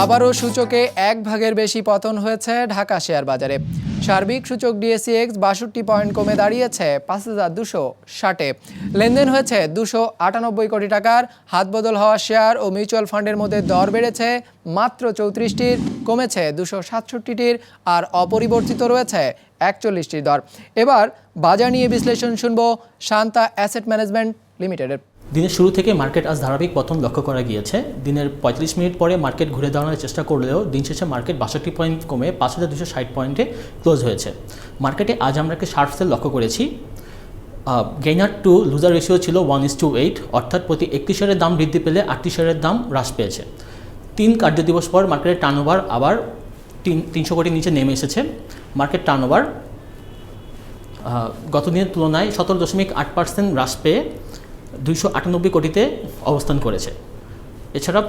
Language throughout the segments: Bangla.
আবারও সূচকে এক ভাগের বেশি পতন হয়েছে ঢাকা শেয়ার বাজারে। সার্বিক সূচক ডিএসিএক্স বাষট্টি পয়েন্ট কমে দাঁড়িয়েছে পাঁচ হাজার দুশো ষাটে। লেনদেন হয়েছে দুশো আটানব্বই কোটি টাকার। হাতবদল হওয়া শেয়ার ও মিউচুয়াল ফান্ডের মধ্যে দর বেড়েছে মাত্র চৌত্রিশটির, কমেছে দুশো সাতষট্টিটির আর অপরিবর্তিত রয়েছে একচল্লিশটির দর। এবার বাজার নিয়ে বিশ্লেষণ শুনব শান্তা অ্যাসেট ম্যানেজমেন্ট লিমিটেডের। দিনের শুরু থেকে মার্কেট আজ ধারাবাহিক পতন লক্ষ্য করা গিয়েছে। দিনের পঁয়ত্রিশ মিনিট পরে মার্কেট ঘুরে দাঁড়ানোর চেষ্টা করলেও দিন শেষে মার্কেট বাষট্টি পয়েন্ট কমে পাঁচ হাজার দুশো ষাট পয়েন্টে ক্লোজ হয়েছে। মার্কেটে আজ আমরা একটা শার্প সেল লক্ষ্য করেছি। গেইনার টু লুজার রেশিও ছিল ওয়ান ইস টু এইট অর্থাৎ প্রতি একটি শেয়ারের দাম বৃদ্ধি পেলে আটটি শেয়ারের দাম হ্রাস পেয়েছে। তিন কার্য দিবস পর মার্কেটের টার্নওভার আবার তিন, তিনশো কোটির নিচে নেমে এসেছে। মার্কেট টার্নওভার গত দিনের তুলনায় সতেরো দশমিক আট পার্সেন্ট হ্রাস পেয়ে দুইশো আটানব্বই কোটিতে অবস্থান করেছে। এছাড়া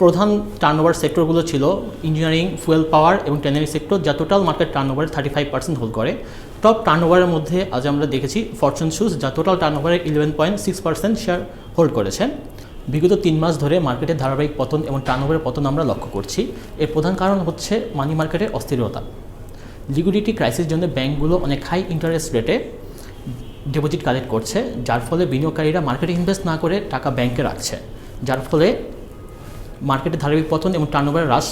প্রধান টার্নওভার সেক্টরগুলো ছিল ইঞ্জিনিয়ারিং ফুয়েল পাওয়ার এবং ট্যানারি সেক্টর যা টোটাল মার্কেট টার্নওভারের থার্টি ফাইভ পার্সেন্ট হোল্ড করে। টপ টার্নওভারের মধ্যে আজ আমরা দেখেছি ফরচুন শুজ যা total টার্নওভারের eleven point six percent share hold করেছে। বিগত তিন মাস ধরে মার্কেটের ধারাবাহিক পতন এবং টার্নওভারের পতন আমরা লক্ষ্য করছি। এর প্রধান কারণ হচ্ছে মানি মার্কেটের অস্থিরতা। লিকুইডিটি ক্রাইসিস জন্য ব্যাংকগুলো অনেক হাই ইন্টারেস্ট রেটে ডিপোজিট কালেক্ট করছে, যার ফলে বিনিয়োগকারীরা মার্কেটে ইনভেস্ট না করে টাকা ব্যাংকে রাখছে। যার ফলে মার্কেটে ধারাবাহিক পতন এবং টার্নওভারের হ্রাস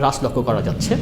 হ্রাস লক্ষ্য করা যাচ্ছে।